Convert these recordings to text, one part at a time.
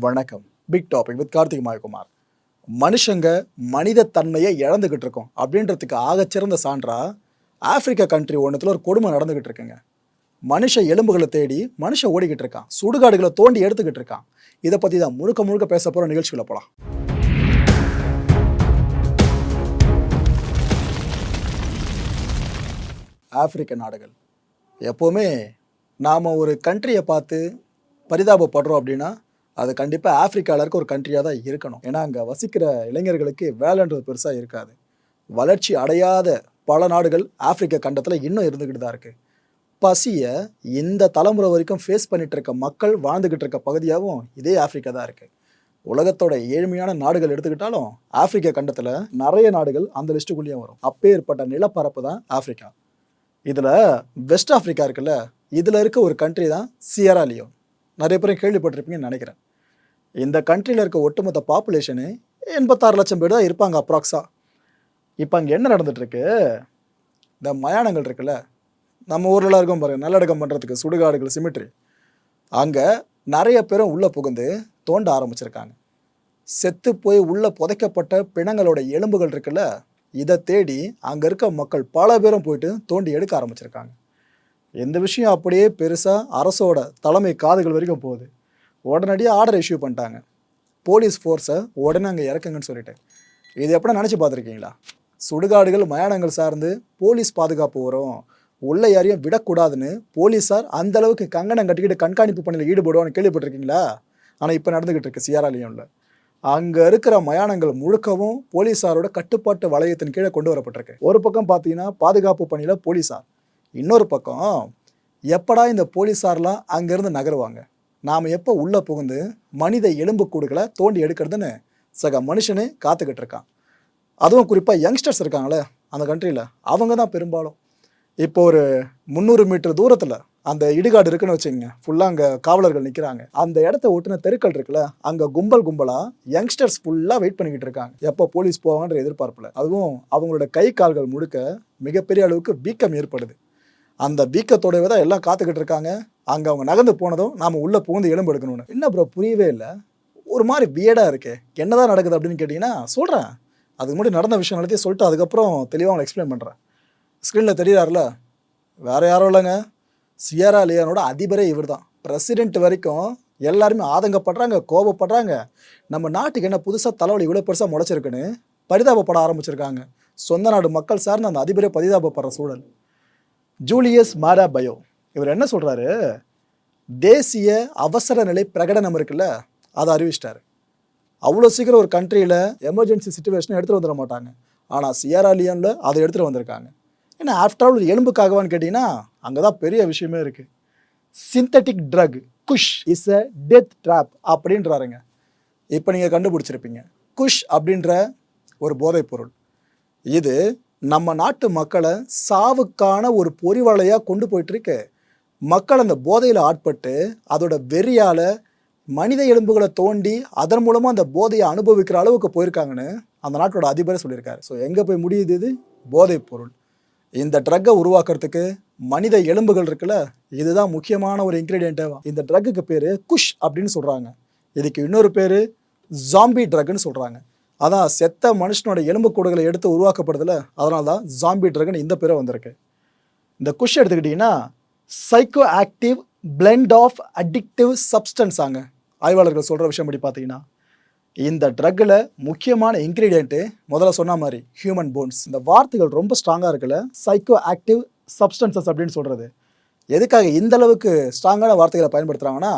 வணக்கம். Big topic with Karthik Mayakumar. மனுஷங்க மனித தன்மையை இழந்துக்கிட்டு இருக்கோம். அப்படின்றதுக்கு ஆகச்சிறந்த சான்றா? ஆப்பிரிக்கா கண்ட்ரி ஒன்றத்தில் ஒரு கொடுமை நடந்துக்கிட்டு இருக்குங்க. மனுஷ எலும்புகளை தேடி மனுஷன் ஓடிக்கிட்டு இருக்கான். சுடுகாடுகளை தோண்டி எடுத்துக்கிட்டு இருக்கான். இதை பற்றி தான் முழுக்க முழுக்க பேச போகிற நிகழ்ச்சிகளை போகலாம் ஆப்பிரிக்க நாடுகள். எப்போவுமே நாம் ஒரு கண்ட்ரியை பார்த்து பரிதாபப்படுறோம் அப்படின்னா அது கண்டிப்பாக ஆஃப்ரிக்காவில் இருக்க ஒரு கண்ட்ரியாக தான் இருக்கணும். ஏன்னா அங்கே வசிக்கிற இளைஞர்களுக்கு வேலைன்றது பெருசாக இருக்காது. வளர்ச்சி அடையாத பல நாடுகள் ஆப்பிரிக்க கண்டத்தில் இன்னும் இருந்துக்கிட்டு தான் இருக்குது பசியை இந்த தலைமுறை வரைக்கும் ஃபேஸ் பண்ணிகிட்டு இருக்க மக்கள் வாழ்ந்துக்கிட்டு இருக்க பகுதியாகவும் இதே ஆப்பிரிக்கா தான் இருக்குது உலகத்தோட ஏழ்மையான நாடுகள் எடுத்துக்கிட்டாலும் ஆப்பிரிக்க கண்டத்தில் நிறைய நாடுகள் அந்த லிஸ்ட்டுக்குள்ளேயும் வரும். அப்பேற்பட்ட நிலப்பரப்பு தான் ஆப்பிரிக்கா. இதில் வெஸ்ட் ஆப்பிரிக்கா இருக்குல்ல இதில் இருக்க ஒரு கண்ட்ரி தான் சியராலியோ நிறைய பேரும் கேள்விப்பட்டிருப்பீங்கன்னு நினைக்கிறேன். இந்த கண்ட்ரியில் இருக்க ஒட்டுமொத்த பாப்புலேஷனு எண்பத்தாறு லட்சம் பேர் தான் இருப்பாங்க அப்ராக்ஸாக இப்போ அங்கே என்ன நடந்துகிட்ருக்கு இந்த மயானங்கள் இருக்குல்ல நம்ம ஊரில் இருக்கும் பாருங்கள் நல்லடக்கம் பண்ணுறதுக்கு சுடுகாடுகள் சிமிட்ரி அங்கே நிறைய பேரும் உள்ளே புகுந்து தோண்ட ஆரம்பிச்சிருக்காங்க. செத்து போய் உள்ளே புதைக்கப்பட்ட பிணங்களோட எலும்புகள் இருக்குல்ல இதை தேடி அங்கே இருக்க மக்கள் பல பேரும் போயிட்டு தோண்டி எடுக்க ஆரம்பிச்சிருக்காங்க. இந்த விஷயம் அப்படியே பெருசாக அரசோட தலைமை காதுகள் வரைக்கும் போகுது. உடனடியாக ஆர்டர் இஷ்யூ பண்ணிட்டாங்க. போலீஸ் ஃபோர்ஸை உடனே அங்கே இறக்குங்கன்னு சொல்லிட்டு. இது எப்படா நினச்சி பார்த்துருக்கீங்களா? சுடுகாடுகள் மயானங்கள் சார்ந்து போலீஸ் பாதுகாப்பு வரும் உள்ள யாரையும் விடக்கூடாதுன்னு போலீஸார் அந்த அளவுக்கு கங்கணம் கட்டிக்கிட்டு கண்காணிப்பு பணியில் ஈடுபடுவான்னு கேள்விப்பட்டிருக்கீங்களா? ஆனால் இப்போ நடந்துக்கிட்டு இருக்கு சியாராலியோனில் அங்கே இருக்கிற மயானங்கள் முழுக்கவும் போலீஸாரோட கட்டுப்பாட்டு வளையத்தின் கீழே கொண்டு வரப்பட்டிருக்கு. ஒரு பக்கம் பார்த்தீங்கன்னா பாதுகாப்பு பணியில் போலீஸார். இன்னொரு பக்கம் எப்படா இந்த போலீஸார்லாம் அங்கேருந்து நகருவாங்க? நாம் எப்போ உள்ளே புகுந்து மனித எலும்புக்கூடுகளை தோண்டி எடுக்கிறதுன்னு சக மனுஷனே காத்துக்கிட்டு இருக்கான். அதுவும் குறிப்பாக யங்ஸ்டர்ஸ் இருக்காங்களே அந்த கண்ட்ரியில் அவங்க தான் பெரும்பாலும். இப்போ ஒரு முந்நூறு மீட்டர் தூரத்தில் அந்த இடுகாடு இருக்குன்னு வச்சுக்கோங்க ஃபுல்லாக அங்கே காவலர்கள் நிற்கிறாங்க அந்த இடத்த ஒட்டின தெருக்கள் இருக்குல்ல அங்கே கும்பல் கும்பலாக யங்ஸ்டர்ஸ் ஃபுல்லாக வெயிட் பண்ணிக்கிட்டு இருக்காங்க. எப்போ போலீஸ் போவாங்கன்ற எதிர்பார்ப்பில். அதுவும் அவங்களோட கை கால்கள் முழுக்க மிகப்பெரிய அளவுக்கு வீக்கம் ஏற்படுது. அந்த வீக்கத்தோடவே தான் எல்லாம் காத்துக்கிட்டு இருக்காங்க. அங்கே அவங்க நகர்ந்து போனதும் நாம் உள்ளே புகுந்து எலும்பு எடுக்கணும்னு. என்ன ப்ரோ புரியவே இல்லை. ஒரு மாதிரி வியடாக இருக்கே. என்னதான் நடக்குது அப்படின்னு கேட்டிங்கன்னா சொல்கிறேன் அதுக்கு முன்னாடி நடந்த விஷயம் எல்லாத்தையும் சொல்லிட்டு அதுக்கப்புறம் தெளிவாக அவங்களை எக்ஸ்பிளைன் பண்ணுறேன் ஸ்க்ரீனில் தெரியுறாருல? வேறு யாரும் இல்லைங்க. சியரா லியானோட அதிபரே இவர் தான் பிரசிடென்ட் வரைக்கும் எல்லாருமே ஆதங்கப்படுறாங்க கோபப்படுறாங்க. நம்ம நாட்டுக்கு என்ன புதுசாக தலைவலி இவ்வளோ பெருசாக முளைச்சிருக்குன்னு பரிதாபப்பட ஆரம்பிச்சிருக்காங்க. சொந்த நாடு மக்கள் சார்ந்து அந்த அதிபரே பரிதாபப்படுற சூழல். Julius Maada Bio. இவர் என்ன சொல்கிறாரு தேசிய அவசர நிலை பிரகடனம் இருக்குல்ல அதை அறிவிச்சிட்டாரு. அவ்வளோ சீக்கிரம் ஒரு கண்ட்ரியில் எமர்ஜென்சி சுச்சுவேஷனை எடுத்துகிட்டு வந்துட மாட்டாங்க. ஆனால் சியராலியனில் அதை எடுத்துகிட்டு வந்திருக்காங்க. ஏன்னா ஆஃப்டர் ஆல் ஒரு எலும்புக்காகவான்னு கேட்டிங்கன்னா அங்கே தான் பெரிய விஷயமே இருக்குது synthetic drug kush is a death trap அப்படின்றாருங்க. இப்போ நீங்கள் கண்டுபிடிச்சிருப்பீங்க. குஷ் அப்படின்ற ஒரு போதைப் பொருள். இது நம்ம நாட்டு மக்களை சாவுக்கான ஒரு பொறிவலையாக கொண்டு போயிட்டுருக்கு. மக்கள் அந்த போதையில் ஆட்பட்டு அதோட வெறியால் மனித எலும்புகளை தோண்டி அதன் மூலமாக அந்த போதையை அனுபவிக்கிற அளவுக்கு போயிருக்காங்கன்னு அந்த நாட்டோட அதிபரே சொல்லியிருக்காரு. ஸோ எங்கே போய் முடியுது இது? போதைப் பொருள். இந்த ட்ரக்கை உருவாக்குறதுக்கு மனித எலும்புகள் இருக்குல்ல இதுதான் முக்கியமான ஒரு இன்க்ரீடியண்ட்டாக இந்த ட்ரக்குக்கு பேர் குஷ் அப்படின்னு சொல்கிறாங்க இதுக்கு இன்னொரு பேர் ஜாம்பி ட்ரக்குன்னு சொல்கிறாங்க அதான் செத்த மனுஷனோட எலும்புக்கூடுகளை எடுத்து உருவாக்கப்படுதில்ல அதனால தான் ஜாம்பி ட்ரக்னு இந்த பேரை வந்திருக்கு. இந்த குஷ் எடுத்துக்கிட்டிங்கன்னா psychoactive blend of addictive substance ஆங்க. ஆய்வாளர்கள் சொல்கிற விஷயம் படி பார்த்தீங்கன்னா இந்த ட்ரக்கில் முக்கியமான இன்க்ரீடியண்ட்டு முதல்ல சொன்ன மாதிரி ஹியூமன் போன்ஸ் இந்த வார்த்தைகள் ரொம்ப ஸ்ட்ராங்காக இருக்குல்ல சைக்கோ ஆக்டிவ் சப்ஸ்டன்சஸ் அப்படின்னு சொல்கிறது எதுக்காக இந்த அளவுக்கு ஸ்ட்ராங்கான வார்த்தைகளை பயன்படுத்துகிறாங்கன்னா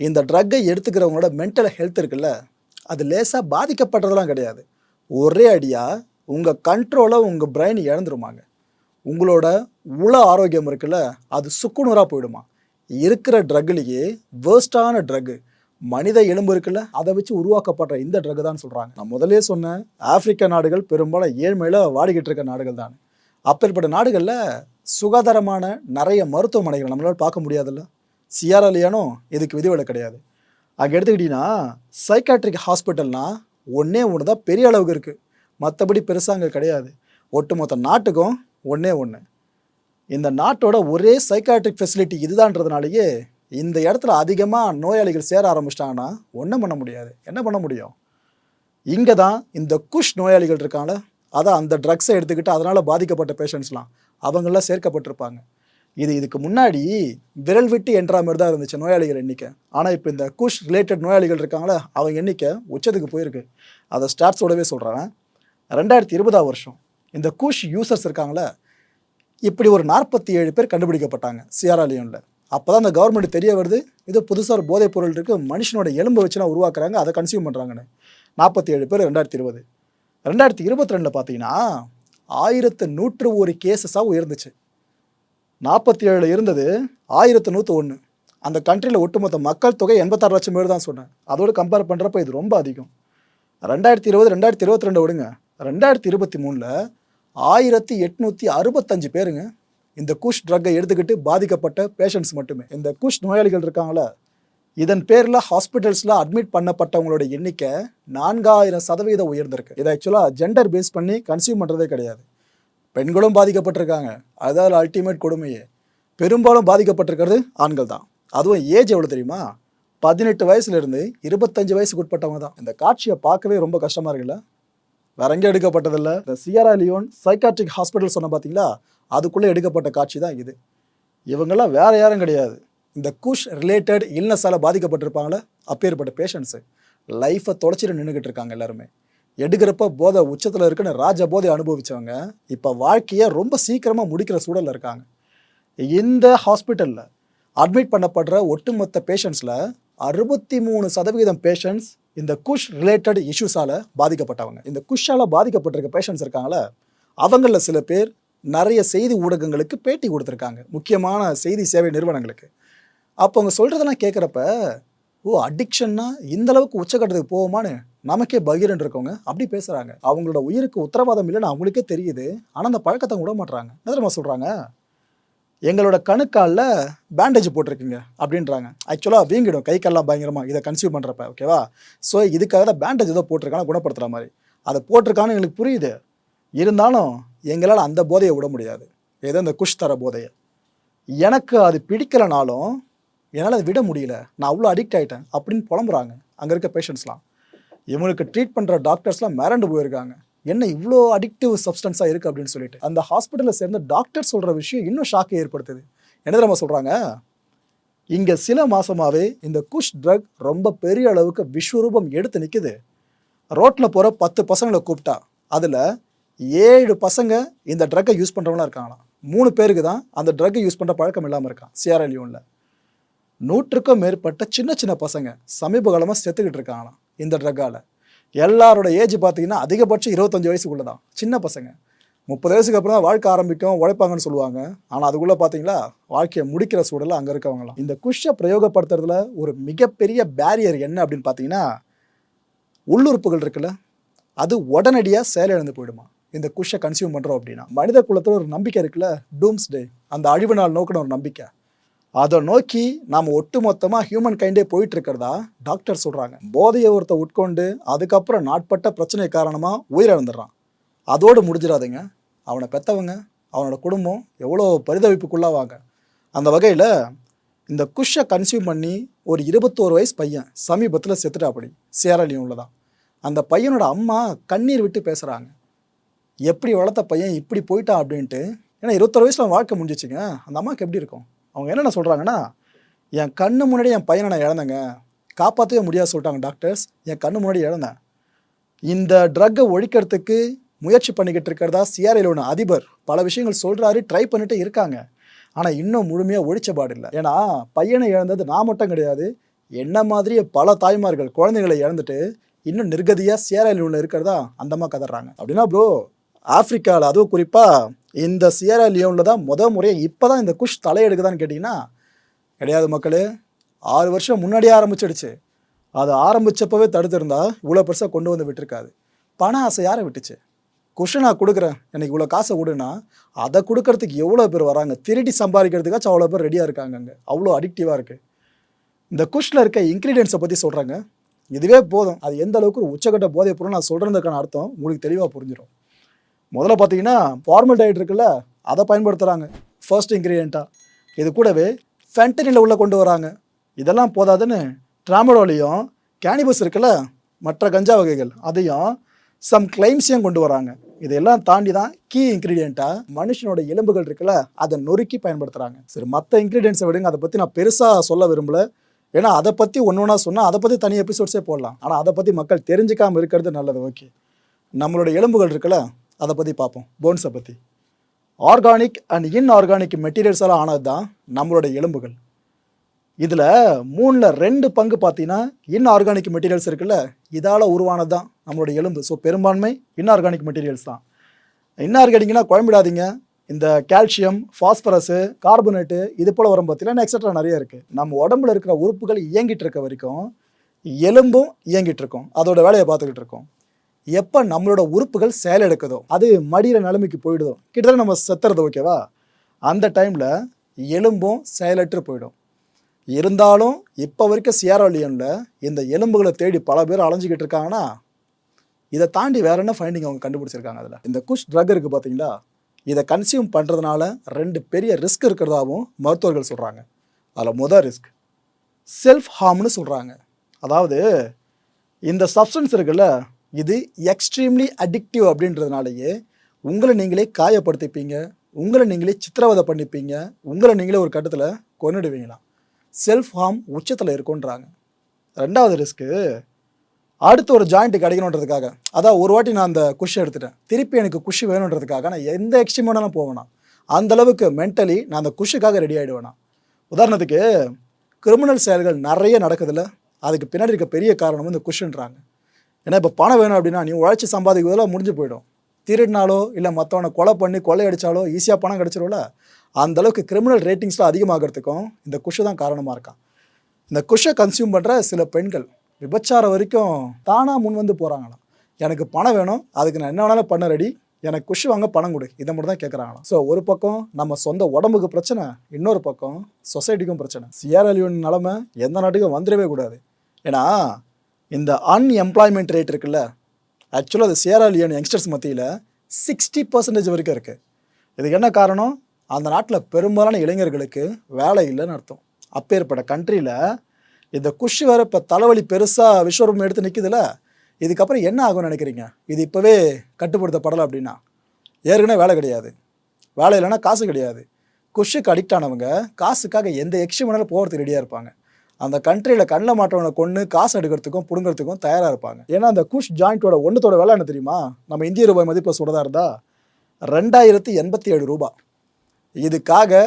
இந்த ட்ரக்கை எடுத்துக்கிறவங்களோட மென்டல் ஹெல்த் இருக்குல்ல அது லேசாக பாதிக்கப்படுறதெல்லாம் கிடையாது. ஒரே அடியாக உங்கள் கண்ட்ரோலை உங்கள் பிரெயின் இழந்துருமாங்க. உங்களோட உள ஆரோக்கியம் இருக்குல்ல அது சுக்குநூறாக போயிடுமா. இருக்கிற ட்ரக்லேயே வேர்ஸ்டான ட்ரக்கு மனித எலும்பு இருக்குல்ல அதை வச்சு உருவாக்கப்படுற இந்த ட்ரக் தான் சொல்கிறாங்க நான் முதலே சொன்னேன் ஆப்பிரிக்க நாடுகள் பெரும்பாலும் ஏழ்மையில் வாடிக்கிட்டு இருக்க நாடுகள் தான். அப்பேற்பட்ட நாடுகளில் சுகாதாரமான நிறைய மருத்துவமனைகள் நம்மளால் பார்க்க முடியாதுல்ல. சியாரலியானும் இதுக்கு விதிவிலை கிடையாது. அங்கே எடுத்துக்கிட்டிங்கன்னா சைக்காட்ரிக் ஹாஸ்பிட்டல்னால் ஒன்றே ஒன்று தான் பெரிய அளவுக்கு இருக்குது மற்றபடி பெருசாக அங்கே கிடையாது. ஒட்டுமொத்த நாட்டுக்கும் ஒன்றே ஒன்று இந்த நாட்டோட ஒரே சைக்காட்ரிக் ஃபெசிலிட்டி இதுதான்றதுனாலேயே இந்த இடத்துல அதிகமாக நோயாளிகள் சேர ஆரம்பிச்சிட்டாங்கன்னா ஒன்றும் பண்ண முடியாது. என்ன பண்ண முடியும்? இங்கே தான் இந்த குஷ் நோயாளிகள் இருக்காங்கள அதான் அந்த ட்ரக்ஸை எடுத்துக்கிட்டு அதனால் பாதிக்கப்பட்ட பேஷண்ட்ஸ்லாம் அவங்களாம் சேர்க்கப்பட்டிருப்பாங்க. இது இதுக்கு முன்னாடி விரல் விட்டு என்ற மாதிரி தான் இருந்துச்சு நோயாளிகள் எண்ணிக்கை. ஆனால் இப்போ இந்த குஷ் ரிலேட்டட் நோயாளிகள் இருக்காங்களே அவங்க எண்ணிக்கை உச்சத்துக்கு போயிருக்கு. அதை ஸ்டாட்ஸோடவே சொல்கிறேன் ரெண்டாயிரத்தி இருபதாம் வருஷம் இந்த குஷ் யூசர்ஸ் இருக்காங்களே இப்படி ஒரு நாற்பத்தி ஏழு பேர் கண்டுபிடிக்கப்பட்டாங்க சியாராலியோனில் அப்போ தான் அந்த கவர்மெண்ட் தெரிய வருது இது புதுசாக ஒரு போதைப் பொருள் இருக்குது மனுஷனோட எலும்பை நான் உருவாக்குறாங்க அதை கன்சியூம் பண்ணுறாங்கன்னு நாற்பத்தி ஏழு பேர் ரெண்டாயிரத்தி இருபது. ரெண்டாயிரத்தி இருபத்தி ரெண்டில் பார்த்தீங்கன்னா ஆயிரத்து நூற்று ஒரு கேசஸாக உயர்ந்துச்சு. நாற்பத்தி ஏழில் இருந்தது ஆயிரத்து நூற்று ஒன்று. அந்த கண்ட்ரியில் ஒட்டுமொத்த மக்கள் தொகை எண்பத்தாறு லட்சம் பேர் தான் சொன்னேன் அதோடு கம்பேர் பண்ணுறப்ப இது ரொம்ப அதிகம். ரெண்டாயிரத்தி இருபது ரெண்டாயிரத்தி இருபத்தி ரெண்டு விடுங்க. ரெண்டாயிரத்தி இருபத்தி மூணில் ஆயிரத்தி எட்நூற்றி அறுபத்தஞ்சு பேருங்க இந்த குஷ் ட்ரக்கை எடுத்துக்கிட்டு பாதிக்கப்பட்ட பேஷண்ட்ஸ் மட்டுமே. இந்த குஷ் நோயாளிகள் இருக்காங்களா இதன் பேரில் ஹாஸ்பிட்டல்ஸில் அட்மிட் பண்ணப்பட்டவங்களோட எண்ணிக்கை நான்காயிரம் சதவீதம் உயர்ந்திருக்கு. இதை ஆக்சுவலாக ஜெண்டர் பேஸ் பண்ணி கன்சியூம் பண்ணுறதே கிடையாது. பெண்களும் பாதிக்கப்பட்டிருக்காங்க. அதாவது அல்டிமேட் கொடுமையே. பெரும்பாலும் பாதிக்கப்பட்டிருக்கிறது ஆண்கள் தான். அதுவும் ஏஜ் எவ்வளோ தெரியுமா? பதினெட்டு வயசுலேருந்து இருபத்தஞ்சு வயசுக்கு உட்பட்டவங்க தான். இந்த காட்சியை பார்க்கவே ரொம்ப கஷ்டமாக இருக்குல்ல? வேற எங்கே எடுக்கப்பட்டதில்ல. இந்த சியரா லியோன் சைக்காட்ரிக் ஹாஸ்பிட்டல் சொன்ன பார்த்தீங்களா அதுக்குள்ளே எடுக்கப்பட்ட காட்சி தான் இது. இவங்கெல்லாம் வேற யாரும் கிடையாது. இந்த குஷ் ரிலேட்டட் இல்னஸால் பாதிக்கப்பட்டிருப்பாங்களே அப்பேற்பட்ட பேஷண்ட்ஸு லைஃப்பை தொலைச்சிட்டு நின்றுக்கிட்டு இருக்காங்க எல்லாருமே. எடுக்கிறப்ப போதை உச்சத்தில் இருக்குன்னு ராஜ போதை அனுபவித்தவங்க இப்போ வாழ்க்கையை ரொம்ப சீக்கிரமாக முடிக்கிற சூழலில் இருக்காங்க. இந்த ஹாஸ்பிட்டலில் அட்மிட் பண்ணப்படுற ஒட்டுமொத்த பேஷண்ட்ஸில் அறுபத்தி மூணு சதவீதம் பேஷண்ட்ஸ் இந்த குஷ் ரிலேட்டட் இஷ்யூஸால் பாதிக்கப்பட்டவங்க. இந்த குஷால் பாதிக்கப்பட்டிருக்க பேஷண்ட்ஸ் இருக்காங்களே அவங்களில் சில பேர் நிறைய செய்தி ஊடகங்களுக்கு பேட்டி கொடுத்துருக்காங்க. முக்கியமான செய்தி சேவை நிறுவனங்களுக்கு. அப்போ அவங்க சொல்கிறதெல்லாம் கேட்குறப்ப ஓ அடிக்ஷன்னா இந்தளவுக்கு உச்சக்கட்டத்துக்கு போவோமான்னு நமக்கே பகீரன் இருக்கவங்க அப்படி பேசுகிறாங்க அவங்களோட உயிருக்கு உத்தரவாதம் இல்லைன்னு அவங்களுக்கே தெரியுது. ஆனால் அந்த பழக்கத்தை விட மாட்டுறாங்க என்ன சொல்கிறாங்க எங்களோட கணுக்காலில் பேண்டேஜ் போட்டிருக்குங்க அப்படின்றாங்க. ஆக்சுவலாக வீங்கிடும். கை கால்லாம் பயங்கரமாக இதை கன்சியூம் பண்ணுறப்ப ஓகேவா ஸோ இதுக்காக தான் பேண்டேஜ் ஏதோ போட்டிருக்காங்க குணப்படுத்துகிற மாதிரி. அதை போட்டிருக்கான்னு எங்களுக்கு புரியுது. இருந்தாலும் எங்களால் அந்த போதையை விட முடியாது. ஏதோ இந்த குஷ் தர போதையை. எனக்கு அது பிடிக்கலனாலும் என்னால் அதை விட முடியல. நான் அவ்வளோ அடிக்ட் ஆகிட்டேன் அப்படின்னு புலம்புறாங்க. அங்கே இருக்க பேஷண்ட்ஸ்லாம் இவங்களுக்கு ட்ரீட் பண்ணுற டாக்டர்ஸ்லாம் மிரண்டு போயிருக்காங்க. என்ன இவ்வளோ அடிக்டிவ் சப்ஸ்டன்ஸாக இருக்குது அப்படின்னு சொல்லிட்டு. அந்த ஹாஸ்பிட்டலில் சேர்ந்த டாக்டர் சொல்கிற விஷயம் இன்னும் ஷாக்கை ஏற்படுத்துது. என்ன தெரியுமா சொல்கிறாங்க இங்கே சில மாசமாவே இந்த குஷ் ட்ரக் ரொம்ப பெரிய அளவுக்கு விஸ்வரூபம் எடுத்து நிற்குது ரோட்டில் போகிற பத்து பசங்களை கூப்பிட்டா அதில் ஏழு பசங்க இந்த ட்ரக்கை யூஸ் பண்ணுறவங்களாம் இருக்காங்களாம். மூணு பேருக்கு தான் அந்த ட்ரக்கை யூஸ் பண்ணுற பழக்கம் இல்லாமல் இருக்கான் சிஆர்எல்யூனில் நூற்றுக்கும் மேற்பட்ட சின்ன சின்ன பசங்க சமீப காலமாக செத்துக்கிட்டு இருக்காங்களாம். இந்த ட்ரக்கால் எல்லாரோட ஏஜ் பார்த்தீங்கன்னா அதிகபட்சம் இருபத்தஞ்சி வயசுக்குள்ள தான் சின்ன பசங்க. முப்பது வயசுக்கு அப்புறம் தான் வாழ்க்கை ஆரம்பிக்கும் உழைப்பாங்கன்னு சொல்லுவாங்க. ஆனால் அதுக்குள்ளே பார்த்தீங்களா வாழ்க்கையை முடிக்கிற சூழலில் அங்கே இருக்கவங்களாம் இந்த குஷை பிரயோகப்படுத்துறதுல ஒரு மிகப்பெரிய பேரியர் என்ன அப்படின்னு பார்த்தீங்கன்னா உள்ளுறுப்புகள் இருக்குல்ல அது உடனடியாக செயலிழந்து போயிடுமா. இந்த குஷை கன்சியூம் பண்ணுறோம் அப்படின்னா. மனித குலத்தில் ஒரு நம்பிக்கை இருக்குல்ல டூம்ஸ் டே அந்த அழிவு நாள் நோக்கின ஒரு நம்பிக்கை. அதை நோக்கி நாம் ஒட்டுமொத்தமாக ஹியூமன் கைண்டே போயிட்டு இருக்கிறதா டாக்டர் சொல்கிறாங்க போதையை ஒருத்த உட்கொண்டு அதுக்கப்புறம் நாட்பட்ட பிரச்சனை காரணமாக உயிரிழந்துடுறான். அதோடு முடிஞ்சிடாதுங்க. அவனை பெற்றவங்க அவனோட குடும்பம் எவ்வளோ பரிதவிப்புக்குள்ளாவாங்க. அந்த வகையில் இந்த குஷை கன்சியூம் பண்ணி ஒரு இருபத்தோரு வயசு பையன் சமீபத்தில் செத்துட்டாப்படி. சேரலியூனில் தான் அந்த பையனோட அம்மா கண்ணீர் விட்டு பேசுகிறாங்க எப்படி வளர்த்த பையன் இப்படி போயிட்டான் அப்படின்ட்டு. ஏன்னா இருபத்தொரு வயசில் வாழ்க்கை முடிஞ்சிச்சுங்க. அந்த அம்மாவுக்கு எப்படி இருக்கும்? அவங்க என்னென்ன சொல்கிறாங்கன்னா என் கண்ணு முன்னாடி என் பையனை நான் இழந்தேங்க. காப்பாற்றவே முடியாது சொல்லிட்டாங்க டாக்டர்ஸ். என் கண்ணு முன்னாடி இழந்தேன். இந்த ட்ரக்கை ஒழிக்கிறதுக்கு முயற்சி பண்ணிக்கிட்டு இருக்கிறதா சிஆர்ஐலோட அதிபர். பல விஷயங்கள் சொல்கிறாரு ட்ரை பண்ணிட்டு இருக்காங்க. ஆனால் இன்னும் முழுமையாக ஒழிச்ச பாடு இல்லை. ஏன்னா பையனை இழந்தது நான் மட்டும் கிடையாது. என்ன மாதிரியே பல தாய்மார்கள் குழந்தைகளை இழந்துட்டு இன்னும் நிர்கதியாக சிஆர்ஐலோனில் இருக்கிறதா அந்தமாக கதறாங்க. அப்படின்னா ப்ரோ ஆப்பிரிக்காவில் அதுவும் குறிப்பாக இந்த சியரா லியோனில் தான் முத முறையாக இப்போ தான் இந்த குஷ் தலையெடுக்குதான்னு கேட்டிங்கன்னா கிடையாது மக்களே ஆறு வருஷம் முன்னாடியே ஆரம்பிச்சிடுச்சு. அது ஆரம்பித்தப்பவே தடுத்திருந்தா இவ்வளோ பெருசாக கொண்டு வந்து விட்டுருக்காது. பண ஆசை யாரை விட்டுச்சு? குஷை நான் கொடுக்குறேன். எனக்கு இவ்வளோ காசை கொடுன்னா அதை கொடுக்கறதுக்கு எவ்வளோ பேர் வராங்க? திருடி சம்பாதிக்கிறதுக்காச்சும் அவ்வளோ பேர் ரெடியாக இருக்காங்க அங்கே. அவ்வளோ அடிக்டிவாக இருக்குது இந்த குஷில் இருக்க இன்க்ரீடியன்ஸை பற்றி சொல்கிறாங்க இதுவே போதும். அது எந்த அளவுக்கு உச்சக்கட்ட போதை பொருள் நான் சொல்கிறதுக்கான அர்த்தம் உங்களுக்கு தெளிவாக புரிஞ்சிடும் முதல்ல பார்த்தீங்கன்னா ஃபார்மல் டயட் இருக்குல்ல அதை பயன்படுத்துகிறாங்க ஃபர்ஸ்ட் இன்க்ரீடியண்ட்டாக இது கூடவே ஃபென்டனில் உள்ளே கொண்டு வராங்க. இதெல்லாம் போதாதுன்னு ட்ராமடோலையும் கேனிபஸ் இருக்குல்ல மற்ற கஞ்சா வகைகள் அதையும் சம் கிளைம்ஸையும் கொண்டு வராங்க. இதெல்லாம் தாண்டி தான் கீ இன்க்ரீடியண்ட்டாக மனுஷனோட எலும்புகள் இருக்குல்ல அதை நொறுக்கி பயன்படுத்துகிறாங்க சரி மற்ற இன்க்ரீடியன்ஸை விடுங்க அதை பற்றி நான் பெருசாக சொல்ல விரும்பல. ஏன்னா அதை பற்றி ஒன்று ஒன்றா சொன்னால் அதை பற்றி தனி எபிசோட்ஸே போடலாம். ஆனால் அதை பற்றி மக்கள் தெரிஞ்சிக்காமல் இருக்கிறது நல்லது ஓகே. நம்மளோட எலும்புகள் இருக்குல்ல அதை பற்றி பார்ப்போம். போன்ஸை பற்றி ஆர்கானிக் அண்ட் இன்ஆர்கானிக் மெட்டீரியல்ஸ் எல்லாம் ஆனது தான் நம்மளோட எலும்புகள். இதில் மூணில் ரெண்டு பங்கு பார்த்தீங்கன்னா இன்ஆர்கானிக் மெட்டீரியல்ஸ் இருக்குல்ல இதால் உருவானது தான் நம்மளோட எலும்பு. ஸோ பெரும்பான்மை இன்ஆர்கானிக் மெட்டீரியல்ஸ் தான். இன்ஆர்கானிக்னா குழம்பிடாதீங்க. இந்த கால்சியம் ஃபாஸ்பரஸு கார்பனேட்டு இது போல் வரும் பார்த்தீங்கன்னா எக்ஸட்ரா நிறைய இருக்குது நம்ம உடம்புல இருக்கிற உறுப்புகள் இயங்கிட்டு இருக்க வரைக்கும் எலும்பும் இயங்கிட்டு இருக்கும். அதோட வேலையை பார்த்துக்கிட்டு இருக்கோம். எப்போ நம்மளோட உறுப்புகள் செயலெடுக்குதோ அது மடியிற நிலைமைக்கு போயிடுதோ கிட்டத்தட்ட நம்ம செத்துறது ஓகேவா அந்த டைமில் எலும்பும் செயலற்று போயிடும். இருந்தாலும் இப்போ வரைக்கும் சியாரோலியனில் இந்த எலும்புகளை தேடி பல பேர் அலைஞ்சிக்கிட்டு இருக்காங்கன்னா இதை தாண்டி வேற என்ன ஃபைண்டிங் அவங்க கண்டுபிடிச்சிருக்காங்க அதில்? இந்த குஷ் ட்ரக் இருக்குது பார்த்தீங்களா இதை கன்சியூம் பண்ணுறதுனால ரெண்டு பெரிய ரிஸ்க் இருக்கிறதாவும் மருத்துவர்கள் சொல்கிறாங்க அதில் முதல் ரிஸ்க் செல்ஃப் ஹார்ம்னு சொல்கிறாங்க அதாவது இந்த சப்ஸ்டன்ஸ் இருக்குல்ல இது எக்ஸ்ட்ரீம்லி அடிக்டிவ் அப்படின்றதுனாலயே உங்களை நீங்களே காயப்படுத்திப்பீங்க உங்களை நீங்களே சித்திரவதை பண்ணிப்பீங்க உங்களை நீங்களே ஒரு கட்டத்தில் கொண்டுடுவீங்களாம் செல்ஃப் ஹார்ம் உச்சத்தில் இருக்குன்றாங்க. ரெண்டாவது ரிஸ்க்கு அடுத்து ஒரு ஜாயிண்ட் கிடைக்கணுன்றதுக்காக அதான் ஒரு வாட்டி நான் அந்த குஷி எடுத்துட்டேன். திருப்பி எனக்கு குஷி வேணுன்றதுக்காக நான் எந்த எக்ஸ்ட்ரீம் வேணாலும் போவேனா அந்தளவுக்கு மென்டலி நான் அந்த குஷுக்காக ரெடி ஆகிடுவேனா உதாரணத்துக்கு கிரிமினல் செயல்கள் நிறைய நடக்குதுல்ல அதுக்கு பின்னாடி இருக்க பெரிய காரணம் இந்த குஷுன்றாங்க. ஏன்னா இப்போ பணம் வேணும் அப்படின்னா நீ உழைச்சி சம்பாதிக்கிறதெல்லாம் முடிஞ்சு போயிடும். திருடினாலோ இல்லை மற்றவனை கொலை பண்ணி கொலை அடித்தாலோ ஈஸியாக பணம் கிடச்சிரும்ல அந்த அளவுக்கு கிரிமினல் ரேட்டிங்ஸ்லாம் அதிகமாகிறதுக்கும் இந்த குஷு தான் காரணமாக இருக்கான். இந்த குஷை கன்சியூம் பண்ணுற சில பெண்கள் விபச்சாரம் வரைக்கும் தானாக முன் வந்து போகிறாங்களாம் எனக்கு பணம் வேணும் அதுக்கு நான் என்ன வேணாலும் பண்ண ரெடி எனக்கு குஷி வாங்க பணம் கொடு இதை மட்டும் தான் கேட்குறாங்களாம் ஸோ ஒரு பக்கம் நம்ம சொந்த உடம்புக்கு பிரச்சனை இன்னொரு பக்கம் சொசைட்டிக்கும் பிரச்சனை. சிஆர்எல்யூன் நிலமை எந்த நாட்டுக்கும் வந்துடவே கூடாது. ஏன்னா இந்த அன்எம்ப்ளாய்மெண்ட் ரேட் இருக்குல்ல ஆக்சுவலாக அது சேராலியன் யங்ஸ்டர்ஸ் மத்தியில் சிக்ஸ்டி பர்சன்டேஜ் வரைக்கும் இருக்குது இதுக்கு என்ன காரணம்? அந்த நாட்டில் பெரும்பாலான இளைஞர்களுக்கு வேலை இல்லைன்னு அர்த்தம். அப்பேற்பட்ட கண்ட்ரியில் இந்த குஷ் வேறு இப்போ தலைவலி பெருசாக விஸ்வரூபம் எடுத்து நிற்குதுல இதுக்கப்புறம் என்ன ஆகும்னு நினைக்கிறீங்க? இது இப்போவே கட்டுப்படுத்தப்படலை அப்படின்னா ஏற்கனவே வேலை கிடையாது. வேலை இல்லைன்னா காசு கிடையாது. குஷுக்கு அடிக்ட் ஆனவங்க காசுக்காக எந்த எக்ஸ்ட்ரீம் வேணாலும் போகிறதுக்கு ரெடியாக இருப்பாங்க. அந்த கண்ட்ரியில் கண்ணில் மாட்டவனை கொண்டு காசு எடுக்கிறதுக்கும் பிடுங்கிறதுக்கும் தயாராக இருப்பாங்க. ஏன்னா அந்த குஷ் ஜாயிண்ட்டோட ஒன்றுத்தோட விலை என்ன தெரியுமா? நம்ம இந்திய ரூபாய் மதிப்பை சொல்கிறதா இருந்தால் ரெண்டாயிரத்தி எண்பத்தி ஏழு ரூபாய் இதுக்காக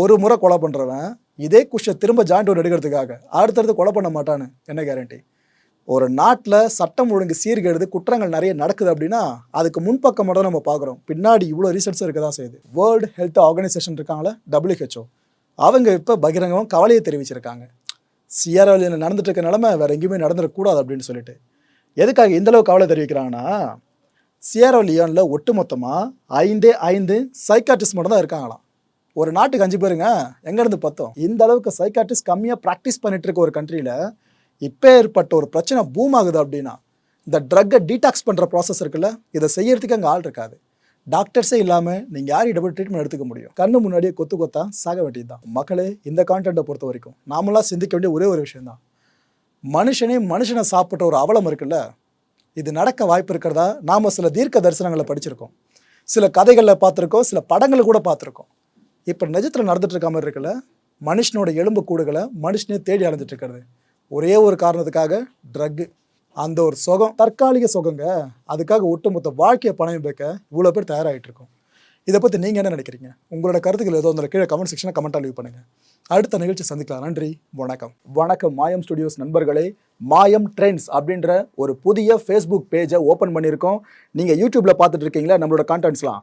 ஒரு முறை கொலை பண்ணுறவன் இதே குஷை திரும்ப ஜாயிண்ட் ஒன்று எடுக்கிறதுக்காக அடுத்தடுத்து கொலை பண்ண மாட்டான்னு என்ன கேரண்டி ஒரு நாட்டில் சட்டம் ஒழுங்கு சீர்கெடுது குற்றங்கள் நிறைய நடக்குது அப்படின்னா அதுக்கு முன்பக்கம் மட்டும் நம்ம பார்க்குறோம் பின்னாடி இவ்வளோ ரீசர்ச் இருக்க தான் செய்யுது. வேர்ல்டு ஹெல்த் ஆர்கனைசேஷன் இருக்காங்களே டபிள்யூஹெச்ஓ அவங்க இப்போ பகிரங்கமாக கவலையை தெரிவிச்சிருக்காங்க. சிஆர்எல்ல நடந்துட்டு இருக்க நிலமை வேற எங்கேயுமே நடந்துடக்கூடாது அப்படின்னு சொல்லிட்டு. எதுக்காக இந்த கவலை தெரிவிக்கிறாங்கன்னா சியாரோ லியோனில் ஒட்டுமொத்தமாக ஐந்தே ஐந்து சைக்காட்டிஸ்ட் மட்டும் தான் இருக்காங்களாம். ஒரு நாட்டுக்கு அஞ்சு பேருங்க எங்கேருந்து பார்த்தோம் இந்த அளவுக்கு சைக்காட்டிஸ்ட் கம்மியாக ப்ராக்டிஸ் பண்ணிட்டு இருக்க ஒரு கண்ட்ரியில் இப்போ ஏற்பட்ட ஒரு பிரச்சனை பூம் ஆகுது அப்படின்னா இந்த ட்ரக்கை டீடாக்ஸ் பண்ணுற ப்ராசஸ் இருக்குல்ல இதை செய்யறதுக்கு அங்கே ஆள் இருக்காது. டாக்டர்ஸே இல்லாமல் நீங்கள் யார் டபுள் ட்ரீட்மெண்ட் எடுத்துக்க முடியும். கண்ணு முன்னாடியே கொத்து கொத்தா சாக வேண்டியது தான். மக்களே இந்த கான்டென்ட்டை பொறுத்த வரைக்கும் நாமெல்லாம் சிந்திக்க வேண்டிய ஒரே ஒரு விஷயம் தான். மனுஷனே மனுஷனை சாப்பிட்ட ஒரு அவலம் இருக்குல்ல? இது நடக்க வாய்ப்பு இருக்கிறதா? நாம் சில தீர்க்க தரிசனங்களை படிச்சிருக்கோம். சில கதைகளில் பார்த்துருக்கோம் சில படங்களை கூட பார்த்துருக்கோம். இப்போ நிஜத்தில் நடந்துட்டு இருக்க மாதிரி இருக்குல்ல? மனுஷனோட எலும்பு கூடுகளை மனுஷனே தேடி அலைஞ்சிட்டு இருக்கிறது. ஒரே ஒரு காரணத்துக்காக ட்ரக்கு அந்த ஒரு சுகம் தற்காலிக சுகங்க அதுக்காக ஒட்டுமொத்த வாழ்க்கையை பணம் வைக்க இவ்வளோ பேர் தயாராகிட்டு இருக்கோம். இதை பற்றி நீங்கள் என்ன நினைக்கிறீங்க? உங்களோட கருத்துக்கள் ஏதோ அந்த கீழே கமெண்ட் செக்ஷனை கமெண்ட்டாக லீவ் பண்ணுங்கள் அடுத்த நிகழ்ச்சி சந்திக்கலாம். நன்றி வணக்கம். வணக்கம் மாயம் ஸ்டுடியோஸ் நண்பர்களே. மாயம் ட்ரெண்ட்ஸ் அப்படின்ற ஒரு புதிய ஃபேஸ்புக் பேஜை ஓப்பன் பண்ணியிருக்கோம். நீங்கள் யூடியூப்பில் பார்த்துட்டு இருக்கீங்களா? நம்மளோட கான்டென்ட்ஸ்லாம்